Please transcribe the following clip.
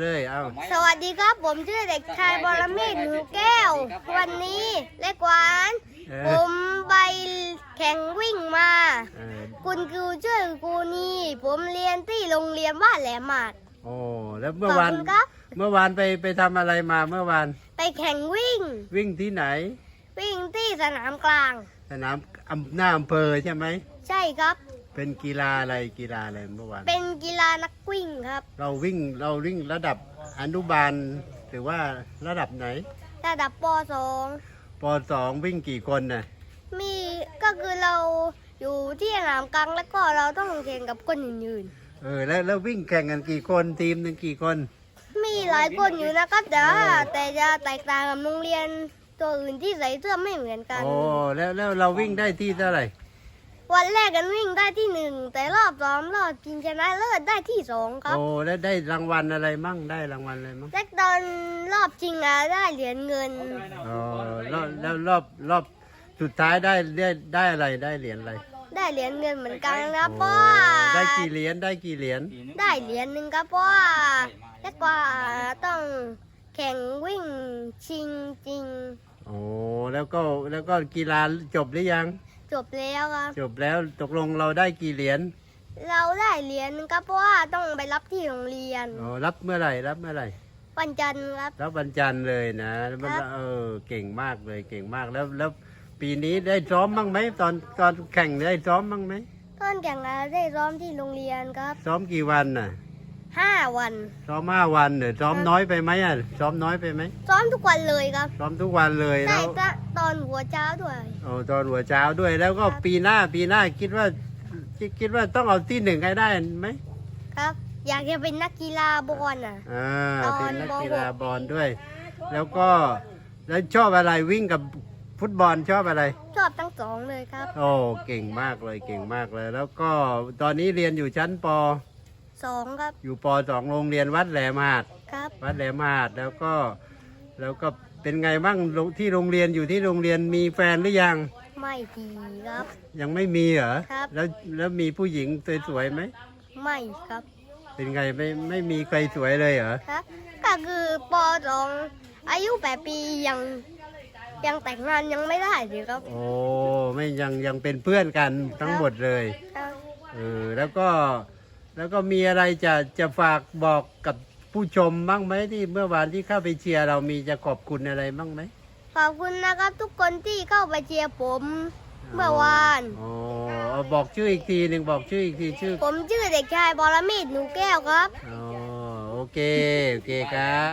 เลยเอาสวัสดีครับผมชื่อเด็กชายบรเมศหนูแก้ว วันนี้เล็กหวานเอผอมไปแข่งวิ่งมา เออคุณครูช่วยครูนี่ผมเรียนที่โรงเรียนว่านแหลมหมาด โอ้แล้วเมื่ขออบวานคุณครับ เมื่อวานไปไปทำอะไรมาเมื่อวานไปแข่งวิ่ง วิ่งที่ไหน วิ่งที่สนามกลาง สนามอำหน้าอำเภอใช่ไหมใช่ครับ เป็นกีฬาอะไรกีฬาอะไรเมื่อวานเป็นกีฬานักวิ่งครับ เราวิ่งเราวิ่งระดับอนุบาลหรือว่าระดับไหน ระดับปสองปสองวิ่งกี่คนน่ะมีก็คือเราอยู่ที่สนามกลางแล้วก็เราต้องแข่งกับคนอื่นเออแล้วแล้ววิ่งแข่งกันกี่คนทีมหนึ่งกี่คน ๆ มีหลายคนอยู่นะครับแต่ว่าแต่จะแตกต่างกับโรงเรียนตัวอื่นที่ใส่เสื้อไม่เหมือนกัน โอ้แล้วแล้วเราวิ่งได้ที่เท่าไหร่ วันแรกกันวิ่งได้ที่หนึ่งแต่รอบสองรอบชิงชนะเลิศได้ที่สองครับ โอ้แล้วได้รางวัลอะไรมั่งได้รางวัลอะไรมั่งและตอนรอบชิงอะได้เหรียญเงิน อ๋อแล้วแล้วรอบรอบสุดท้ายได้ได้ได้อะไรได้เหรียญอะไรได้เหรียญเงินเหมือนกันนะเพโอ้ราะว่าได้กี่เหรียญได้กี่เหรียญได้เหรียญหนึ่งครับเพราะว่าและกว่าต้องแข่งวิ่งชิงจริงโอ้แล้วก็แล้วก็กีฬาจบหรือยัง จบแล้วครับ จบแล้วตกลงเราได้กี่เหรียญเราได้เหรียญหนึงครับเพราะว่าต้องไปรับที่โรงเรียน อ๋อรับเมื่อไหร่รับเมื่อไหร่วันจันทร์ครับ รับวันจันทร์เลยนะมันครับ เออเก่งมากเลยเก่งมากแล้วแล้วปีนี้ได้ซ้อมบ้างไหมตอนตอนแข่งได้ซ้อมบ้างไหมต้นแข่งเราได้ซ้อมที่โรงเรียนครับ ซ้อมกี่วันน่ะ ห้าวัน ซ้อมห้าวันเหรอซ้อมครับน้อยไปไหมอะซ้อมน้อยไปไหมซ้อมทุกวันเลยครับซ้อมทุกวันเลยได้แล้วตะตอนหัวเช้าด้วย โอ้ตอนหัวเช้าด้วยแล้วก็ครับ ปีหน้าปีหน้าคิดว่าคิดคิดว่าต้องเอาที่หนึ่งให้ได้ไหมครับ อยากจะเป็นนักกีฬาบอลอะ อ่าตอนเป็นนักปหก กีฬาบอลด้วย แล้วก็แล้วชอบอะไรวิ่งกับฟุตบอลชอบอะไร ชอบทั้งสองเลยครับ โอ้เก่งมากเลยเก่งมากเลย แล้วก็ตอนนี้เรียนอยู่ชั้นป สองครับอยู่ปสองโรงเรียนวัดแหลมหาดครับ วัดแหลมหาดแล้วก็แล้วก็เป็นไงบ้างโรงที่โรงเรียนอยู่ที่โรงเรียนมีแฟนหรือยัง ไม่ดีครับ ยังไม่มีเหรอครับ แล้วแล้วมีผู้หญิงสวยๆไหมไม่ครับเป็นไงไม่ไม่มีใครสวยเลยเหรอครับ ก็คือปสองอายุแปดปียังยังแต่งงานยังไม่ได้เลยครับ โอ้ไม่ยังยังเป็นเพื่อนกันทั้งหมดเลยครับ เออแล้วก็ แล้วก็มีอะไรจะจะฝากบอกกับผู้ชมบ้างไหมที่เมื่อวานที่เข้าไปเชียร์เรามีจะขอบคุณอะไรบ้างไหมขอบคุณนะครับทุกคนที่เข้าไปเชียร์ผมเมื่อวานอ๋อเอาบอกชื่ออีกทีหนึ่งบอกชื่ออีกทีชื่อผมชื่อเด็กชายบรเมศหนูแก้วครับ อ๋อโอเค โอเคครับ